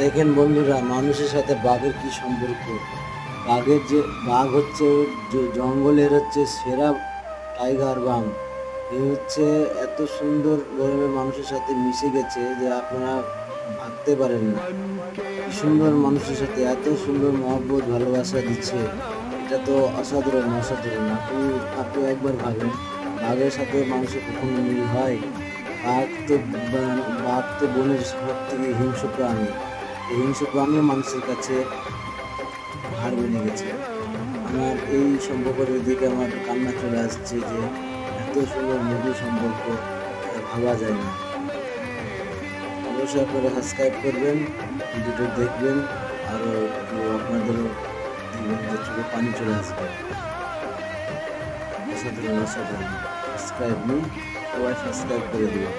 দেখেন বন্ধুরা, মানুষের সাথে বাঘের কি সম্পর্ক? বাঘের যে, বাঘ হচ্ছে জঙ্গলের হচ্ছে সেরা টাইগার বাঘ। এ হচ্ছে এত সুন্দর গরমে মানুষের সাথে মিশে গেছে যে আপনারা ভাবতে পারেন না। সুন্দর মানুষের সাথে এত সুন্দর মহব্বত, ভালোবাসা দিচ্ছে। এটা তো অসাধারণ অসাধারণ। আপনি আপনি একবার ভাবেন, বাঘের সাথে মানুষের কখনো মিল হয়? বাঘ তো বাঘ তো বনের সব থেকে হিংস্র প্রাণী। হিংস্র প্রাণীও মানুষের কাছে হার মেনে গেছে। আমার এই সম্পর্কের দিকে আমার কান্না চলে আসছে যে এত সুন্দর মধুর সম্পর্ক ভাবা যায় না। অবশ্যই আপনারা সাবস্ক্রাইব করবেন, ভিডিওটা দেখবেন, আরও আপনাদেরও দেখবেন যে চোখে পানি চলে আসবে। সাবস্ক্রাইব নিন, সবাই সাবস্ক্রাইব করে দিবেন।